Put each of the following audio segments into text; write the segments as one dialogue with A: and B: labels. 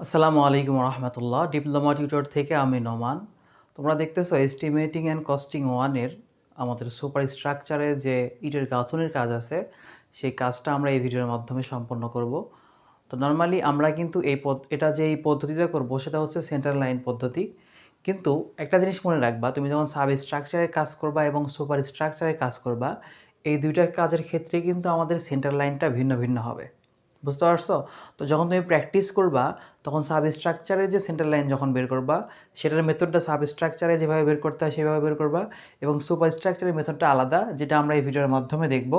A: আসসালামু আলাইকুম রহমতুল্লাহ। Diploma tutor থেকে আমি নমান। তোমরা দেখতেছো এস্টিমেটিং অ্যান্ড কস্টিং ওয়ানের আমাদের সুপার স্ট্রাকচারে যে ইটের গাঁথনের কাজ আছে, সেই কাজটা আমরা এই ভিডিওর মাধ্যমে সম্পন্ন করব। তো নর্মালি আমরা কিন্তু এই পদ এটা যে এই পদ্ধতিটা করব, সেটা হচ্ছে সেন্ট্রাল লাইন পদ্ধতি। কিন্তু একটা জিনিস মনে রাখবা, তুমি যখন সাব স্ট্রাকচারের কাজ করবা এবং সুপার স্ট্রাকচারের কাজ করবা, এই দুইটা কাজের ক্ষেত্রে কিন্তু আমাদের সেন্ট্রাল লাইনটা ভিন্ন ভিন্ন হবে। বুঝতে পারছ? তো যখন তুমি প্র্যাকটিস করবা, তখন সাব স্ট্রাকচারে যে সেন্টার লাইন যখন বের করবা, সেটার মেথডটা সাব স্ট্রাকচারে যেভাবে বের করতে হয়, সেভাবে বের করবা এবং সুপার স্ট্রাকচারের মেথডটা আলাদা, যেটা আমরা এই ভিডিওর মাধ্যমে দেখব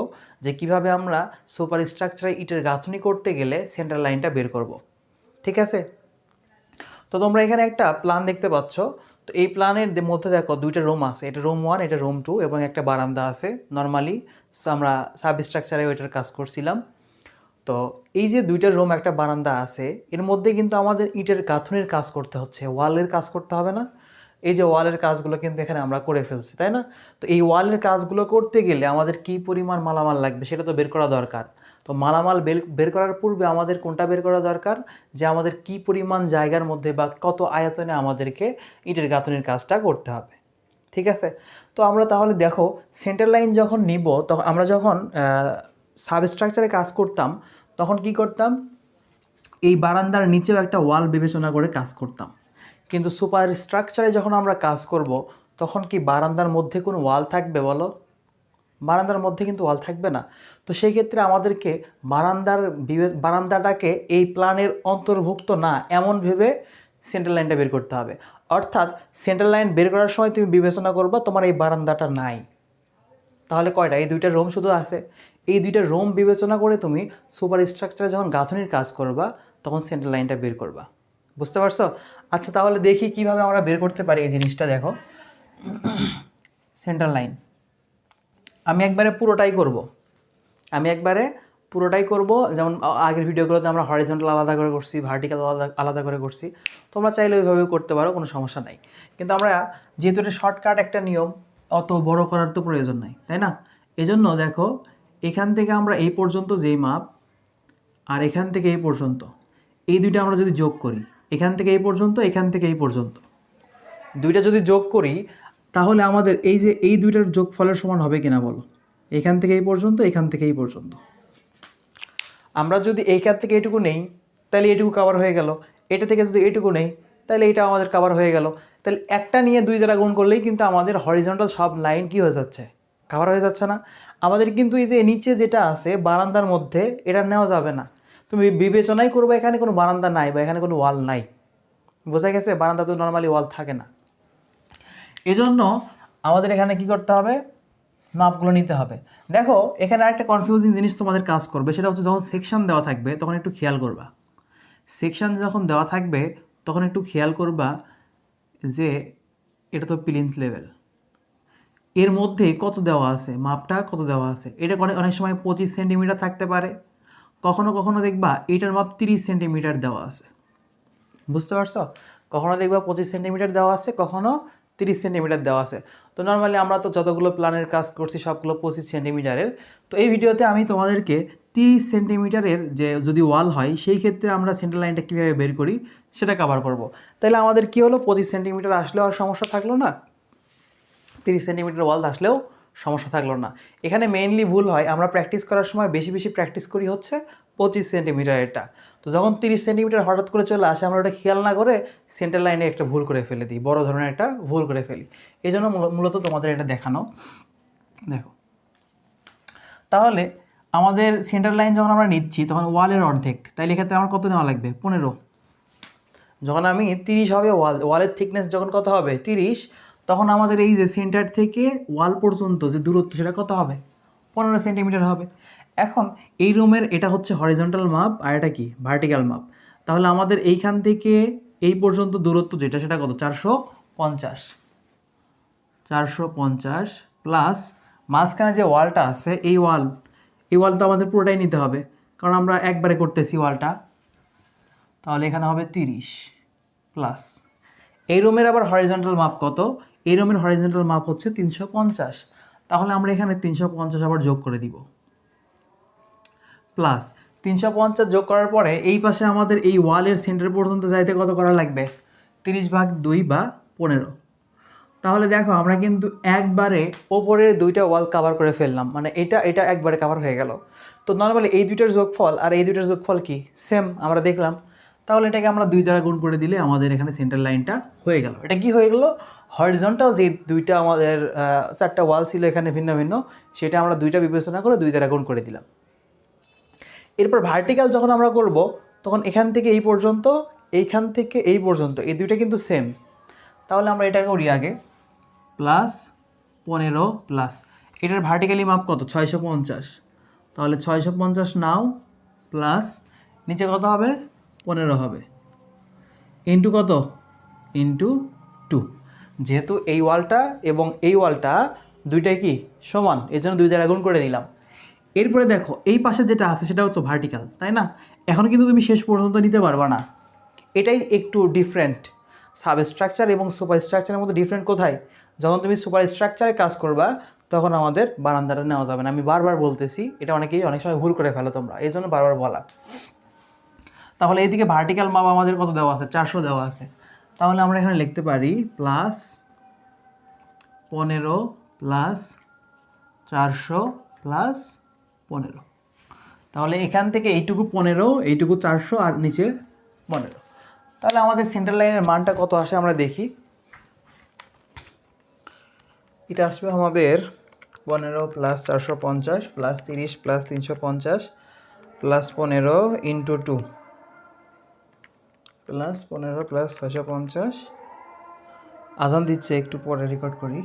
A: যে কীভাবে আমরা সুপার স্ট্রাকচারে ইটের গাঁথনি করতে গেলে সেন্টার লাইনটা বের করব। ঠিক আছে? তো তোমরা এখানে একটা প্ল্যান দেখতে পাচ্ছ। তো এই প্ল্যানের মধ্যে দেখো দুইটা রুম আছে। এটা রুম ওয়ান এটা রুম টু এবং একটা বারান্দা আছে। নর্মালি আমরা সাব স্ট্রাকচারে ওইটার কাজ করছিলাম। তো এই যে দুইটা রুম, একটা বারান্দা আছে, এর মধ্যে কিন্তু আমাদের ইটের গাঁথনির কাজ করতে হচ্ছে, ওয়ালের কাজ করতে হবে না। এই যে ওয়ালের কাজগুলো কিন্তু এখানে আমরা করে ফেলছি, তাই না? তো এই ওয়ালের কাজগুলো করতে গেলে আমাদের কি পরিমাণ মালামাল লাগবে সেটা তো বের করা দরকার। তো মালামাল বের বের করার পূর্বে আমাদের কোনটা বের করা দরকার? যে আমাদের কি পরিমাণ জায়গার মধ্যে বা কত আয়তনে আমাদেরকে ইটের গাঁথনির কাজটা করতে হবে। ঠিক আছে? তো আমরা তাহলে দেখো সেন্টার লাইন যখন নিব তখন আমরা যখন সাব স্ট্রাকচারে কাজ করতাম, তখন কি করতাম? এই বারান্দার নিচেও একটা ওয়াল বিবেচনা করে কাজ করতাম। কিন্তু সুপার স্ট্রাকচারে যখন আমরা কাজ করব, তখন কি বারান্দার মধ্যে কোনো ওয়াল থাকবে বলো? বারান্দার মধ্যে কিন্তু ওয়াল থাকবে না। তো সেই ক্ষেত্রে আমাদেরকে বারান্দার বারান্দাটাকে এই প্ল্যানের অন্তর্ভুক্ত না, এমন ভেবে সেন্ট্রাল লাইনটা বের করতে হবে। অর্থাৎ সেন্ট্রাল লাইন বের করার সময় তুমি বিবেচনা করবা তোমার এই বারান্দাটা নাই। তাহলে কয়টা? এই দুইটা রোম শুধু আছে। এই দুইটা রোম বিবেচনা করে তুমি সুপার স্ট্রাকচারে যখন গাঁথনির কাজ করবা, তখন সেন্ট্রাল লাইনটা বের করবা। বুঝতে পারছ? আচ্ছা তাহলে দেখি কীভাবে আমরা বের করতে পারি এই জিনিসটা, দেখো। সেন্ট্রাল লাইন আমি একবারে পুরোটাই করব। আমি একবারে পুরোটাই করব। যেমন আগের ভিডিওগুলোতে আমরা হরিজন্টাল আলাদা করে করছি ভার্টিক্যাল আলাদা আলাদা করে করছি। তোমরা চাইলে ওইভাবে করতে পারো, কোনো সমস্যা নাই। কিন্তু আমরা, যেহেতু এটা শর্টকাট একটা নিয়ম অত বড় করার তো প্রয়োজন নাই, তাই না? এজন্য দেখো, এখান থেকে আমরা এই পর্যন্ত যেই মাপ আর এখান থেকে এই পর্যন্ত, এই দুইটা আমরা যদি যোগ করি, এখান থেকে এই পর্যন্ত, এখান থেকে এই পর্যন্ত, দুইটা যদি যোগ করি, তাহলে আমাদের এই যে এই দুইটার যোগফলের সমান হবে কিনা বলো? এখান থেকে এই পর্যন্ত, এখান থেকে এই পর্যন্ত। আমরা যদি এইখান থেকে এটুকু নেই, তাহলে এটুকু কাভার হয়ে গেল। এটা থেকে যদি এটুকু নেই, তাহলে এটা আমাদের কাভার হয়ে গেল। তাহলে একটা নিয়ে দুই দ্বারা গুণ করলেই কিন্তু আমাদের হরিজন্টাল সব লাইন কি হয়ে যাচ্ছে? কাভার হয়ে যাচ্ছে না। আমাদের কিন্তু এই যে নিচে যেটা আছে, বারান্দার মধ্যে এটা নেওয়া যাবে না। তুমি বিবেচনাই করবে এখানে কোনো বারান্দা নাই বা এখানে কোনো ওয়াল নাই। বোঝা গেছে? বারান্দা তো নর্মালি ওয়াল থাকে না। এজন্য আমাদের এখানে কি করতে হবে? মাপগুলো নিতে হবে। দেখো, এখানে আরেকটা কনফিউজিং জিনিস তোমাদের কাজ করবে, সেটা হচ্ছে যখন সেকশন দেওয়া থাকবে, তখন একটু খেয়াল করবা। সেকশন যখন দেওয়া থাকবে, তখন একটু খেয়াল করবা যে এটা তো প্লিন্থ লেভেল। এর মধ্যে কত দেওয়া আছে? মাপটা কত দেওয়া আছে? এটা অনেক অনেক সময় পঁচিশ সেন্টিমিটার থাকতে পারে। কখনো কখনো দেখবা এটার মাপ তিরিশ সেন্টিমিটার দেওয়া আছে। বুঝতে পারছ? কখনো দেখবা পঁচিশ সেন্টিমিটার দেওয়া আছে, কখনো তিরিশ সেন্টিমিটার দেওয়া আছে। তো নর্মালি আমরা তো যতগুলো প্ল্যানের কাজ করছি, সবগুলো পঁচিশ সেন্টিমিটারের। তো এই ভিডিওতে আমি তোমাদেরকে তিরিশ সেন্টিমিটারের যে যদি ওয়াল হয়, সেই ক্ষেত্রে আমরা সেন্টার লাইনটা কীভাবে বের করি, সেটা কভার করব। তাহলে আমাদের কী হলো? পঁচিশ সেন্টিমিটার আসলেও আর সমস্যা থাকল না। তিরিশ সেন্টিমিটার ওয়াল আসলেও সমস্যা থাকল না। এখানে মেইনলি ভুল হয়। আমরা প্র্যাকটিস করার সময় বেশি বেশি প্র্যাকটিস করি হচ্ছে পঁচিশ সেন্টিমিটার এটা তো যখন তিরিশ সেন্টিমিটার হঠাৎ করে চলে আসে, আমরা ওটা খেয়াল না করে সেন্টার লাইনে একটা ভুল করে ফেলে দিই। বড় ধরনের একটা ভুল করে ফেলি। এই জন্য মূলত তোমাদের এটা দেখানো। দেখো। তাহলে আমাদের সেন্টার লাইন যখন আমরা নিচ্ছি, তখন ওয়ালের অর্ধেক। তাইলে এক্ষেত্রে আমার কত নেওয়া লাগবে? পনেরো। যখন আমি তিরিশ হবে ওয়াল ওয়ালের থিকনেস যখন কত হবে? তিরিশ। তখন আমাদের এই যে সেন্টার থেকে ওয়াল পর্যন্ত যে দূরত্ব, সেটা কত হবে? পনেরো সেন্টিমিটার হবে। এখন এই রুমের এটা হচ্ছে হরিজন্টাল মাপ আর এটা কি? ভার্টিক্যাল মাপ তাহলে আমাদের এইখান থেকে এই পর্যন্ত দূরত্ব যেটা, সেটা কত? চারশো পঞ্চাশ। চারশো পঞ্চাশ প্লাস মাঝখানে যে ওয়ালটা আছে, এই ওয়াল এই ওয়াল তো আমাদের পুরোটাই নিতে হবে। কারণ আমরা একবারে করতেছি ওয়ালটা। তাহলে এখানে হবে তিরিশ প্লাস এই রুমের আবার হরিজন্টাল মাপ কত? এই রুমের হরিজন্টাল মাপ হচ্ছে তিনশো পঞ্চাশ। তাহলে আমরা এখানে তিনশো পঞ্চাশ আবার যোগ করে দিব। প্লাস তিনশো পঞ্চাশ যোগ করার পরে এই পাশে আমাদের এই ওয়ালের সেন্টার পর্যন্ত যাইতে কত করা লাগবে? তিরিশ ভাগ দুই বা পনেরো। তাহলে দেখো, আমরা কিন্তু একবারে ওপরের দুইটা ওয়াল কভার করে ফেললাম। মানে এটা এটা একবারে কভার হয়ে গেল। তো নর্মালি এই দুইটার যোগফল আর এই দুইটার যোগফল কি? সেম আমরা দেখলাম। তাহলে এটাকে আমরা দুই দ্বারা গুণ করে দিলে আমাদের এখানে সেন্টার লাইনটা হয়ে গেল। এটা কি হয়ে গেল? হরিজন্টাল যে দুইটা আমাদের চারটা ওয়াল ছিল এখানে ভিন্ন ভিন্ন, সেটা আমরা দুইটা বিবেচনা করে দুই দ্বারা গুণ করে দিলাম। এরপর ভার্টিক্যাল যখন আমরা করব, তখন এখান থেকে এই পর্যন্ত, এইখান থেকে এই পর্যন্ত, এই দুইটা কিন্তু সেম তাহলে আমরা এটা করি আগে। প্লাস পনেরো প্লাস। এটার ভার্টিক্যালি মাপ কত? ছয়শো পঞ্চাশ। তাহলে ছয়শো পঞ্চাশ নাও প্লাস, নিচে কত হবে? পনেরো হবে। ইন্টু কত? Into two. যেহেতু এই ওয়ালটা এবং এই ওয়ালটা দুইটাই কি? সমান। এই জন্য দুই দ্বারা গুণ করে দিলাম এরপরে দেখো, এই পাশে যেটা আছে সেটা হচ্ছে ভার্টিক্যাল তাই না? এখন কিন্তু তুমি শেষ পর্যন্ত নিতে পারবা না। এটাই একটু ডিফারেন্ট সাবস্ট্রাকচার এবং সুপার স্ট্রাকচারের মধ্যে ডিফারেন্ট কোথায়? যখন তুমি সুপার স্ট্রাকচারে কাজ করবা, তখন আমাদের বারান্দাটা নেওয়া যাবে না। আমি বারবার বলতেছি, এটা অনেকেই অনেক সময় ভুল করে ফেলো তোমরা, এই জন্য বারবার বলা। তাহলে এইদিকে ভার্টিক্যাল মাপ আমাদের কত দেওয়া আছে? চারশো দেওয়া আছে। তাহলে আমরা এখানে লিখতে পারি প্লাস পনেরো প্লাস চারশো প্লাস পনেরো। তাহলে এখান থেকে এইটুকু পনেরো, এইটুকু চারশো আর নিচে পনেরো। তাহলে আমাদের সেন্টার লাইনের মানটা কত আসে আমরা দেখি। এটা আসবে আমাদের পনেরো প্লাস চারশো পঞ্চাশ প্লাস তিরিশ প্লাস তিনশো পঞ্চাশ প্লাস পনেরো ইন্টু টু প্লাস পনেরো প্লাস ছয়শো পঞ্চাশ। আজান দিচ্ছে, একটু পরে রেকর্ড করি।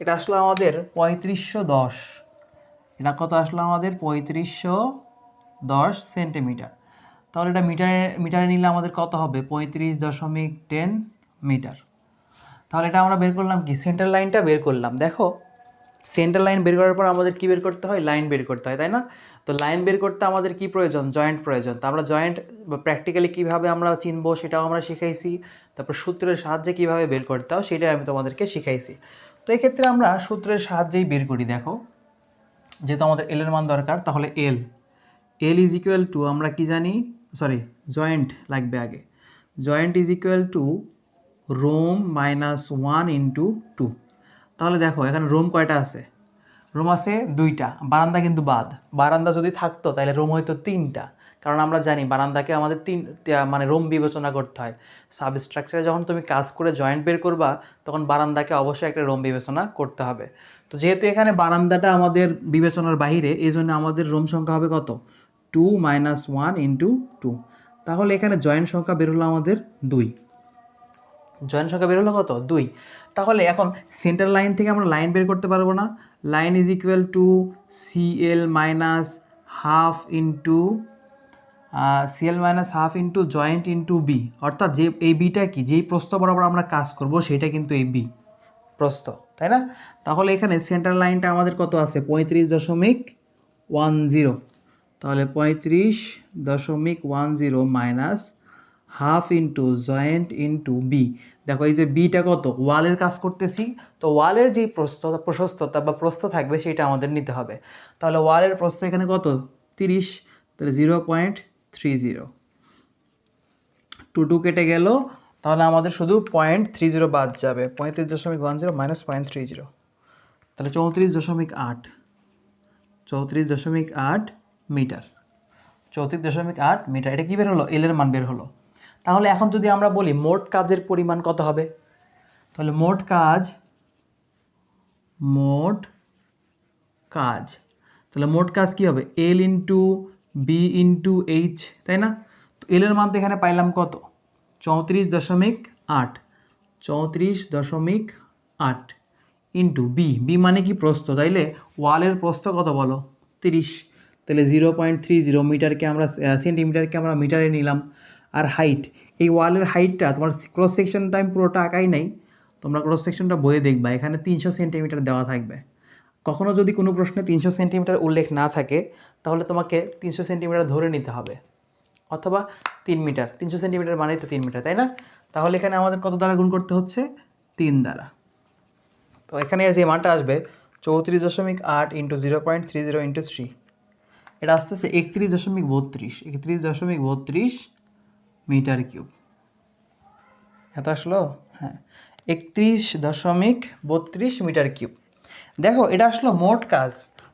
A: এটা আসলো আমাদের পঁয়ত্রিশশো দশ। এটা কত আসলো আমাদের? পঁয়ত্রিশশো দশ সেন্টিমিটার তাহলে এটা মিটারে মিটারে নিলে আমাদের কত হবে? পঁয়ত্রিশ দশমিক টেন মিটার তাহলে এটা আমরা বের করলাম কি? সেন্টার লাইনটা বের করলাম। দেখো সেন্টার লাইন বের করার পর আমাদের কি বের করতে হয়? লাইন বের করতে হয়, তাই না? তো লাইন বের করতে আমাদের কি প্রয়োজন? জয়েন্ট প্রয়োজন। তো আমরা জয়েন্ট প্র্যাকটিক্যালি কীভাবে আমরা চিনবো সেটাও আমরা শিখাইছি। তারপর সূত্রের সাহায্যে কীভাবে বের করতে হয় সেটাই আমি তোমাদেরকে শিখাইছি। তো এক্ষেত্রে আমরা সূত্রের সাহায্যেই বের করি, দেখো। যেহেতু আমাদের এল এর মান দরকার, তাহলে L L is equal to আমরা কি জানি? সরি জয়েন্ট লাগবে আগে। Joint is equal to room minus one into two. তাহলে দেখো, এখানে রোম কয়টা আছে? রোম আছে দুইটা, বারান্দা কিন্তু বাদ। বারান্দা যদি থাকতো, তাহলে রোম হয়তো তিনটা। কারণ আমরা জানি বারান্দাকে আমাদের তিন মানে রোম বিবেচনা করতে হয়। সাবস্ট্রাকচারে যখন তুমি কাজ করে জয়েন্ট বের করবা, তখন বারান্দাকে অবশ্যই একটা রোম বিবেচনা করতে হবে। তো যেহেতু এখানে বারান্দাটা আমাদের বিবেচনার বাইরে এই জন্য আমাদের রোম সংখ্যা হবে কত? Two minus one into two. তাহলে এখানে জয়েন্ট সংখ্যা বের হলো আমাদের দুই। জয়েন্ট সংখ্যা বের হলো কত? দুই। তাহলে এখন সেন্টার লাইন থেকে আমরা লাইন বের করতে পারব না। Line is equal to CL minus half into CL minus half into joint into B অর্থাৎ যে, এই বিটা কি? যেই প্রস্থ বরাবর আমরা কাজ করব, সেটা কিন্তু এই বি প্রস্থ, তাই না? তাহলে এখানে সেন্টার লাইনটা আমাদের কত আছে? পঁয়ত্রিশ দশমিক ওয়ান জিরো। তাহলে পঁয়ত্রিশ দশমিক one zero minus half into joint into B. দেখো এই যে বিটা কত? ওয়ালের কাজ করতেছি। তো ওয়ালের যেই প্রস্থ, প্রশস্ততা বা প্রস্থ থাকবে সেটা আমাদের নিতে হবে। তাহলে ওয়ালের প্রস্থ এখানে কত? তিরিশ। তাহলে zero point three zero. Two two কেটে গেল। তাহলে আমাদের শুধু পয়েন্ট থ্রি জিরো বাদ যাবে। পঁয়ত্রিশ দশমিক one zero minus point three zero. তাহলে চৌত্রিশ দশমিক আট। চৌত্রিশ দশমিক আট মিটার। চৌত্রিশ দশমিক আট মিটার। এটা কী বের হলো? এলের মান বের হলো। তাহলে এখন যদি আমরা বলি মোট কাজের পরিমাণ কত হবে? তাহলে মোট কাজ মোট কাজ, তাহলে মোট কাজ কি হবে? L into B into H তাই না? তো এল এর মান তো এখানে পাইলাম কত? চৌত্রিশ দশমিক আট, চৌত্রিশ দশমিক আট ইন্টু বি বি মানে কি প্রস্থ? তাইলে ওয়ালের প্রস্থ কত বলো? তিরিশ। তাহলে জিরো পয়েন্ট থ্রি জিরো মিটারকে আমরা সেন্টিমিটারকে আমরা মিটারে নিলাম। আর হাইট এই ওয়ালের হাইটটা তোমার ক্রস সেকশন টাইম পুরোটা আঁকাই নাই, তোমরা ক্রস সেকশনটা বয়ে দেখবা, এখানে তিনশো সেন্টিমিটার দেওয়া থাকবে। কখনও যদি কোনো প্রশ্নে তিনশো সেন্টিমিটার উল্লেখ না থাকে, তাহলে তোমাকে তিনশো সেন্টিমিটার ধরে নিতে হবে। অথবা তিন মিটার তিনশো সেন্টিমিটার মানেই তো তিন মিটার তাই না? তাহলে এখানে আমাদের কত দ্বারা গুণ করতে হচ্ছে? তিন দ্বারা। তো এখানে যে মানটা আসবে, চৌত্রিশ দশমিক আট into zero point three zero into three এটা আসতেছে একত্রিশ দশমিক বত্রিশ, একত্রিশ দশমিক বত্রিশ মিটার কিউব। এত আসলো? হ্যাঁ। একত্রিশ দশমিক বত্রিশ মিটার কিউব। দেখো, এটা আসলো মোট কাজ।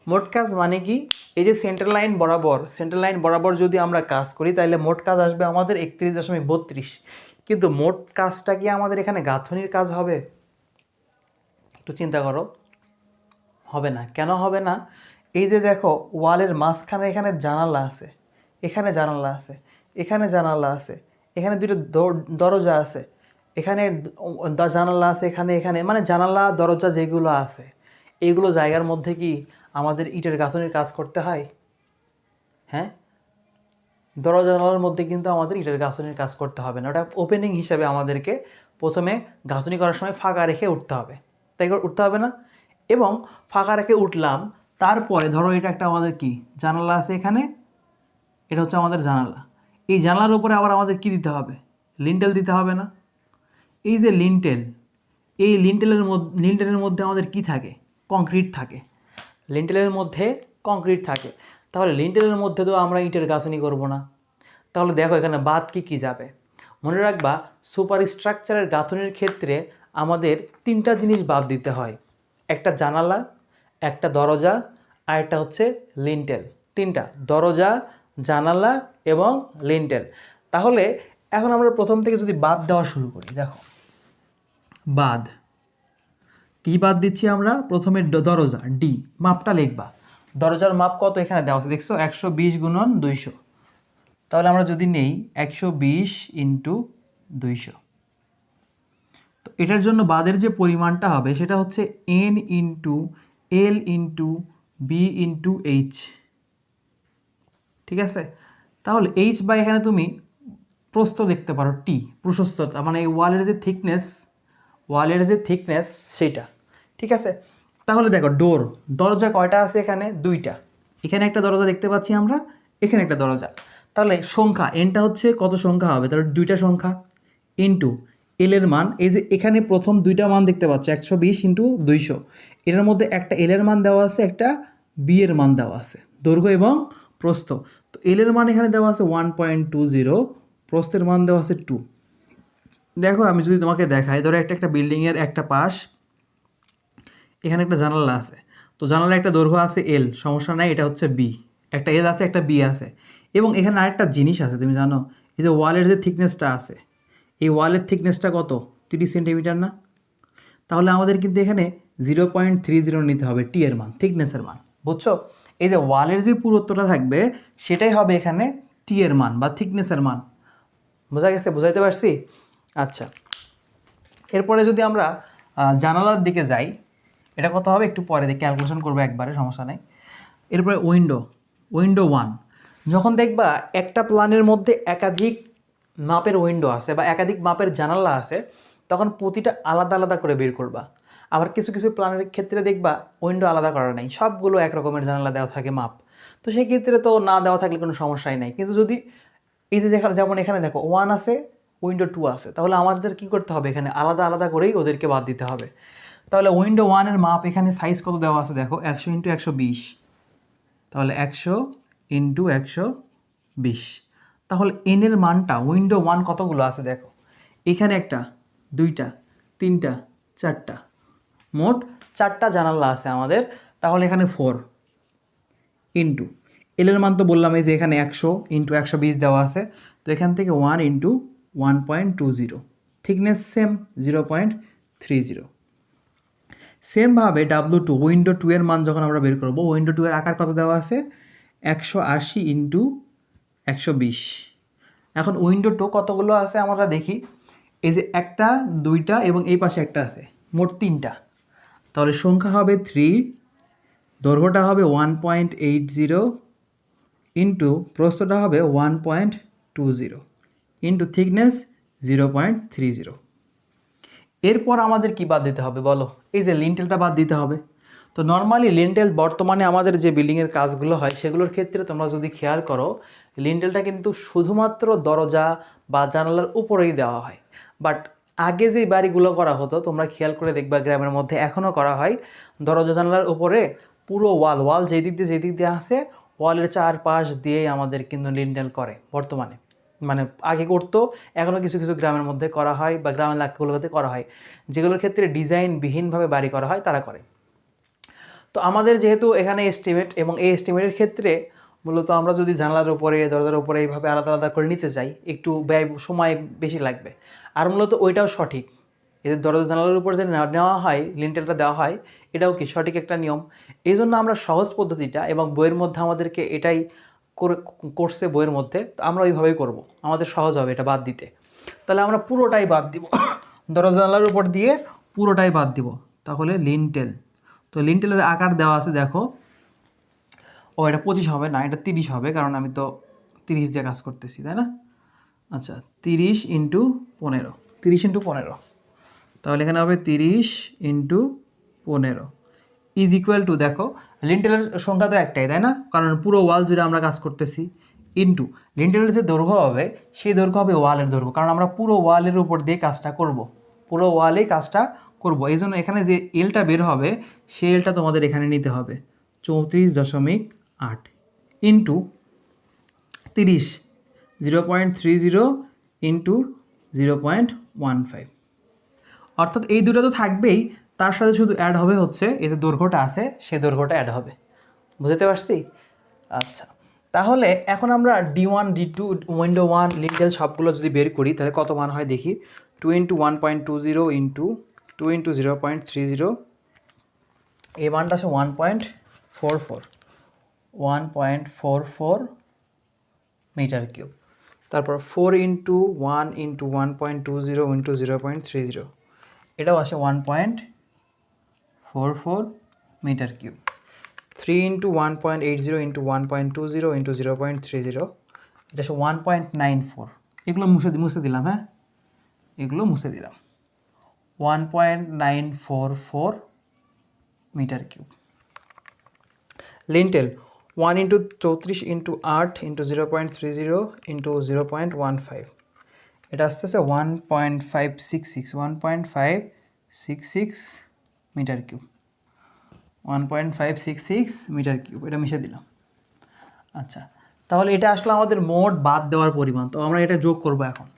A: মোট কাজ মানে কি? এই যে সেন্ট্রাল লাইন বরাবর সেন্ট্রাল লাইন বরাবর যদি আমরা কাজ করি, তাহলে মোট কাজ আসবে আমাদের একত্রিশ দশমিক বত্রিশ। কিন্তু মোট কাজটা কি আমাদের এখানে গাঁথনির কাজ হবে? একটু চিন্তা করো। হবে না। কেন হবে না? এই যে দেখো, ওয়ালের মাঝখানে এখানে জানালা আছে। এখানে জানালা আছে। এখানে জানালা আছে, এখানে দর- দরজা আছে, এখানে জানালা আছে, এখানে এখানে মানে জানালা, দরজা যেগুলো আছে এইগুলো জায়গার মধ্যে কি আমাদের ইটের গাঁথনির কাজ করতে হয়? হ্যাঁ? দরজা জানালার মধ্যে কিন্তু আমাদের ইটের গাঁথনির কাজ করতে হবে না, ওটা ওপেনিং হিসাবে আমাদেরকে প্রথমে গাঁথনি করার সময় ফাঁকা রেখে উঠতে হবে, তাই উঠতে হবে না? এবং ফাঁকা রেখে উঠলাম, তারপরে ধরো এটা একটা আমাদের কি? জানালা আছে এখানে, এটা হচ্ছে আমাদের জানালা। এই জানালার উপরে আবার আমাদের কি দিতে হবে? লিন্টেল দিতে হবে না? এই যে লিন্টেল, এই লিন্টেলের মধ্যে লিন্টেলের মধ্যে আমাদের কি থাকে? কংক্রিট থাকে। লিন্টেলের মধ্যে কংক্রিট থাকে। তাহলে লিন্টেলের মধ্যে তো আমরা ইটের গাঁথনি করব না। তাহলে দেখো এখানে বাদ কি কি যাবে? মনে রাখবা সুপার স্ট্রাকচারের গাঁথনির ক্ষেত্রে আমাদের তিনটা জিনিস বাদ দিতে হয়। একটা জানালা, একটা দরজা, আর একটা হচ্ছে লিন্টেল। তিনটা, দরজা জানালা এবং লিন্টেল। তাহলে এখন আমরা প্রথম থেকে যদি বাদ দেওয়া শুরু করি, দেখো। বাদ। কি বাদ দিচ্ছি আমরা? প্রথমে দরজা ডি মাপটা লিখবা। দরজার মাপ কত এখানে দেওয়া আছে? দেখছ? একশো বিশ গুণন দুইশো। তাহলে আমরা যদি নেই, একশো বিশ ইন্টু দুইশো। তো এটার জন্য বাদের যে পরিমাণটা হবে, সেটা হচ্ছে N into L into B into H ঠিক আছে? তাহলে এইচ বা এখানে তুমি প্রস্থ দেখতে পারো টি প্রশস্ততা মানে এই ওয়ালের যে থিকনেস ওয়ালের যে থিকনেস সেইটা, ঠিক আছে? তাহলে দেখো ডোর দরজা কয়টা আছে এখানে? দুইটা। এখানে একটা দরজা দেখতে পাচ্ছি আমরা, এখানে একটা দরজা। তাহলে সংখ্যা এনটা হচ্ছে কত সংখ্যা হবে? তাহলে দুইটা সংখ্যা ইন্টু এল এর মান, এই যে এখানে প্রথম দুইটা মান দেখতে পাচ্ছ, একশো বিশ ইন্টু দুইশো। এটার মধ্যে একটা এলের মান দেওয়া আছে, একটা বি এর মান দেওয়া আছে। দৈর্ঘ্য এবং প্রস্থ। তো এল এর মান এখানে দেওয়া আছে ওয়ান পয়েন্ট টু জিরো প্রস্থের মান দেওয়া আছে টু দেখো আমি যদি তোমাকে দেখাই, ধরো একটা একটা বিল্ডিংয়ের একটা পাশ, এখানে একটা জানালা আছে। তো জানালা একটা দৈর্ঘ্য আছে এল সমস্যা নাই, এটা হচ্ছে বি একটা এল আছে, একটা বি আছে। এবং এখানে আরেকটা জিনিস আছে, তুমি জানো, এই যে ওয়ালের যে থিকনেসটা আছে, এই ওয়ালের থিকনেসটা কত? তিরিশ সেন্টিমিটার না? তাহলে আমাদের কিন্তু এখানে জিরো পয়েন্ট থ্রি জিরো নিতে হবে টি এর মান থিকনেসের মান, বুঝছ? এই যে ওয়ালের যে পুরুত্বটা থাকবে, সেটাই হবে এখানে টি এর মান বা থিকনেসের মান। বোঝা গেছে? বুঝাইতে পারছি? আচ্ছা। এরপরে যদি আমরা জানালার দিকে যাই, এটা কত হবে? একটু পরে দিয়ে ক্যালকুলেশন করব একবারে, সমস্যা নেই। এরপরে উইন্ডো উইন্ডো ওয়ান যখন দেখবা একটা প্ল্যানের মধ্যে একাধিক মাপের উইন্ডো আছে বা একাধিক মাপের জানালা আছে, তখন প্রতিটা আলাদা আলাদা করে বের করবা। আবার কিছু কিছু প্ল্যানের ক্ষেত্রে দেখবা উইন্ডো আলাদা করা নেই, সবগুলো এক রকমের জানালা দেওয়া থাকে মাপ। তো সেই ক্ষেত্রে তো না দেওয়া থাকলে কোনো সমস্যাই নাই। কিন্তু যদি এই যে যেখানে যেমন এখানে দেখো ওয়ান আছে, উইন্ডো টু আছে। তাহলে আমাদের কি করতে হবে? এখানে আলাদা আলাদা করেই ওদেরকে বাদ দিতে হবে। তাহলে উইন্ডো ওয়ানের মাপ এখানে সাইজ কত দেওয়া আছে দেখো? একশো ইন্টু একশো বিশ। তাহলে একশো ইন্টু একশো বিশ। তাহলে এনের মানটা, উইন্ডো ওয়ান কতগুলো আছে দেখো? এখানে একটা, দুইটা, তিনটা, চারটা। মোট চারটা জানালা আছে আমাদের। তাহলে এখানে ফোর ইন্টু এলের মান তো বললাম, এই যে এখানে একশো ইন্টু একশো বিশ দেওয়া আছে। তো এখান থেকে one into one point two zero thickness same zero point three zero সেমভাবে ডাব্লু টু উইন্ডো টু এর মান যখন আমরা বের করব উইন্ডো টু এর আকার কত দেওয়া আছে? একশো আশি ইন্টু একশো বিশ। এখন উইন্ডো টু কতগুলো আছে আমরা দেখি। এই যে একটা, দুইটা এবং এই পাশে একটা আছে, মোট তিনটা। তাহলে সংখ্যা হবে থ্রি দৈর্ঘ্যটা হবে one point eight zero into প্রস্থটা হবে one point two zero into thickness zero point three zero এরপর আমাদের কি বাদ দিতে হবে বলো? এই যে লিন্টেলটা বাদ দিতে হবে। তো নর্মালি লিন্টেল বর্তমানে আমাদের যে বিল্ডিংয়ের কাজগুলো হয়, সেগুলোর ক্ষেত্রে তোমরা যদি খেয়াল করো লিন্টেলটা কিন্তু শুধুমাত্র দরজা বা জানালার উপরেই দেওয়া হয়। বাট আগে যে বাড়িগুলো করা হতো, তোমরা খেয়াল করে দেখবা গ্রামের মধ্যে এখনও করা হয়। দরজা জানালার উপরে পুরো ওয়াল ওয়াল যেই দিক দিয়ে, যেই দিক দিয়ে আসে, ওয়ালের চারপাশ দিয়েই আমাদের কিন্তু লিন্টেল করে বর্তমানে। মানে আগে করতো এখনও কিছু কিছু গ্রামের মধ্যে করা হয় বা গ্রামের এলাকাগুলোতে করা হয়। যেগুলোর ক্ষেত্রে ডিজাইনবিহীনভাবে বাড়ি করা হয়, তারা করে। তো আমাদের যেহেতু এখানে এস্টিমেট এবং এই এস্টিমেটের ক্ষেত্রে মূলত আমরা যদি জানলার উপরে, দরজার উপরে এইভাবে আলাদা আলাদা করে নিতে যাই, একটু ব্যয়, সময় বেশি লাগবে। আর মূলত ওইটাও সঠিক। এদের দরজা জানালার উপর যে নেওয়া- হয় লিন্টেলটা দেওয়া হয়, এটাও কি সঠিক একটা নিয়ম? এই জন্য আমরা সহজ পদ্ধতিটা এবং বইয়ের মধ্যে আমাদেরকে এটাই করে করছে বইয়ের মধ্যে, তো আমরা ওইভাবেই করব। আমাদের সহজ হবে এটা বাদ দিতে। তাহলে আমরা পুরোটাই বাদ দিব। দরজা জানালার উপর দিয়ে পুরোটাই বাদ দিব। তাহলে লিন্টেল তো লিন্টেলের আকার দেওয়া আছে, দেখো। ও, এটা পঁচিশ হবে না, এটা তিরিশ হবে, কারণ আমি তো তিরিশ দিয়ে কাজ করতেছি, তাই না? আচ্ছা তিরিশ ইন্টু পনেরো। তিরিশ ইন্টু পনেরো। তাহলে এখানে হবে তিরিশ ইন্টু পনেরো। ইজ ইকুয়াল টু দেখো, লিন্টেলের সংখ্যা তো একটাই, তাই না? কারণ পুরো ওয়াল জুড়ে আমরা কাজ করতেছি। ইন্টু লিন্টেলের যে দৈর্ঘ্য হবে, সেই দৈর্ঘ্য হবে ওয়ালের দৈর্ঘ্য, কারণ আমরা পুরো ওয়ালের উপর দিয়ে কাজটা করব। পুরো ওয়ালেই কাজটা করব। এই জন্য এখানে যে এলটা বের হবে, সেই এলটা তোমাদের এখানে নিতে হবে। চৌত্রিশ দশমিক আট ইন্টু তিরিশ। Zero point three zero into zero point one five. অর্থাৎ এই দুটো তো থাকবেই, তার সাথে শুধু অ্যাড হবে হচ্ছে, এই যে দৈর্ঘ্যটা আছে, সেই দৈর্ঘ্যটা অ্যাড হবে। বুঝতে পারছি? আচ্ছা তাহলে এখন আমরা D one D two window one lintel সবগুলো যদি বের করি, তাহলে কত মান হয় দেখি? Two into one point two zero into two into zero point three zero এই মানটা আছে one point four four one point four four metre cube তারপর four into one into one point two zero into zero point three zero এটাও আসে one point four four metre cube three into one point eight zero into one point two zero into zero point three zero এটা আসে one point nine four এগুলো মুছে মুছে দিলাম হ্যাঁ? এগুলো মুছে দিলাম। One point nine four four metre cube lintel one into চৌত্রিশ ইন্টু আট into zero point three zero into zero point one five. এটা আসতে আসতেছে one point five six six, one point five six six metre cube. One point five six six metre cube, এটা মিশে দিলাম। আচ্ছা তাহলে এটা আসলে আমাদের মোট বাদ দেওয়ার পরিমাণ, তো আমরা এটা যোগ করব এখন।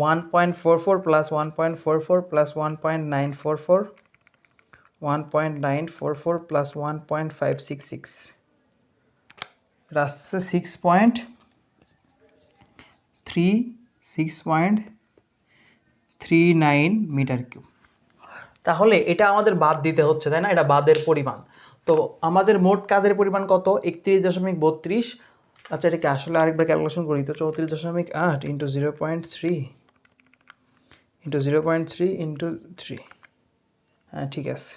A: One point four four plus one point four four plus one point nine four four, one point nine four four plus one point five six six. আসতেছে six point three six point three nine metre cube তাহলে এটা আমাদের বাদ দিতে হচ্ছে, তাই না? এটা বাদের পরিমাণ। তো আমাদের মোট কাজের পরিমাণ কত? একত্রিশ দশমিক বত্রিশ। আচ্ছা এটাকে আসলে আরেকবার ক্যালকুলেশন করি তো। চৌত্রিশ দশমিক আট into zero point three into zero point three into three হ্যাঁ ঠিক আছে।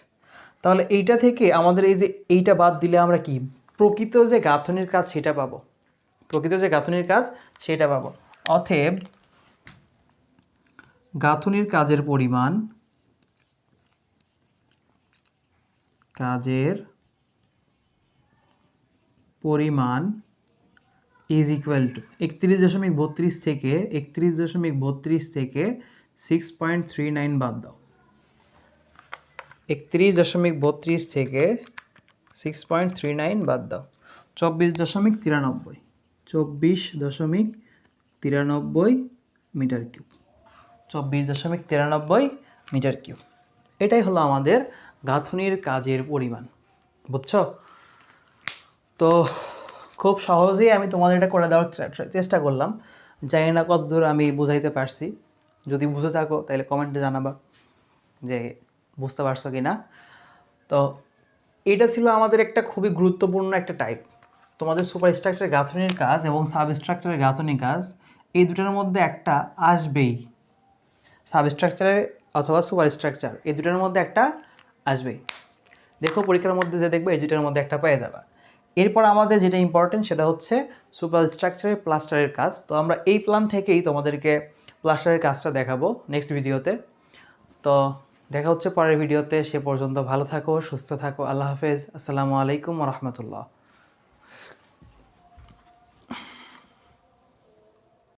A: তাহলে এইটা থেকে আমাদের এই যে এইটা বাদ দিলে আমরা কি প্রকৃত যে গাঁথনির কাজ, সেটা পাবো। প্রকৃত যে গাঁথনির কাজ, সেটা পাবো। অতএব, গাঁথনির কাজের পরিমাণ কাজের পরিমাণ ইজ ইকুয়াল টু একত্রিশ দশমিক বত্রিশ থেকে একত্রিশ দশমিক বত্রিশ থেকে সিক্স পয়েন্ট থ্রি নাইন বাদ দাও। একত্রিশ দশমিক বত্রিশ থেকে সিক্স পয়েন্ট থ্রি নাইন বাদ দাও। চব্বিশ দশমিক তিরানব্বই। চব্বিশ দশমিক তিরানব্বই মিটার কিউব। চব্বিশ দশমিক তিরানব্বই মিটার কিউব। এটাই হলো আমাদের গাঁথনির কাজের পরিমাণ। বুঝছ? তো খুব সহজেই আমি তোমাদের এটা করে দেওয়ার চেষ্টা করলাম। জানি না কতদূর আমি বুঝাইতে পারছি। যদি বুঝে থাকো, তাহলে কমেন্টে জানাবা যে বুঝতে পারছ কি না তো এটা ছিল আমাদের একটা খুবই গুরুত্বপূর্ণ একটা টাইপ তোমাদের সুপার স্ট্রাকচার গাঁথনির কাজ এবং সাব স্ট্রাকচারের গাঁথনি কাজ, এই দুটোর মধ্যে একটা আসবেই। সাব স্ট্রাকচারে অথবা সুপার স্ট্রাকচার এই দুটোর মধ্যে একটা আসবেই। দেখো পরীক্ষার মধ্যে যে দেখবে, এই দুটোর মধ্যে একটা পেয়ে যাবা এরপর আমাদের যেটা ইম্পর্টেন্ট সেটা হচ্ছে সুপার স্ট্রাকচারের প্লাস্টারের কাজ। তো আমরা এই প্ল্যান থেকেই তোমাদেরকে প্লাস্টারের কাজটা দেখাবো নেক্সট ভিডিওতে তো দেখা হচ্ছে পরের ভিডিওতে, সে পর্যন্ত ভালো থাকো, সুস্থ থাকো, আল্লাহ হাফেজ, আসসালামু আলাইকুম রহমতুল্লাহ।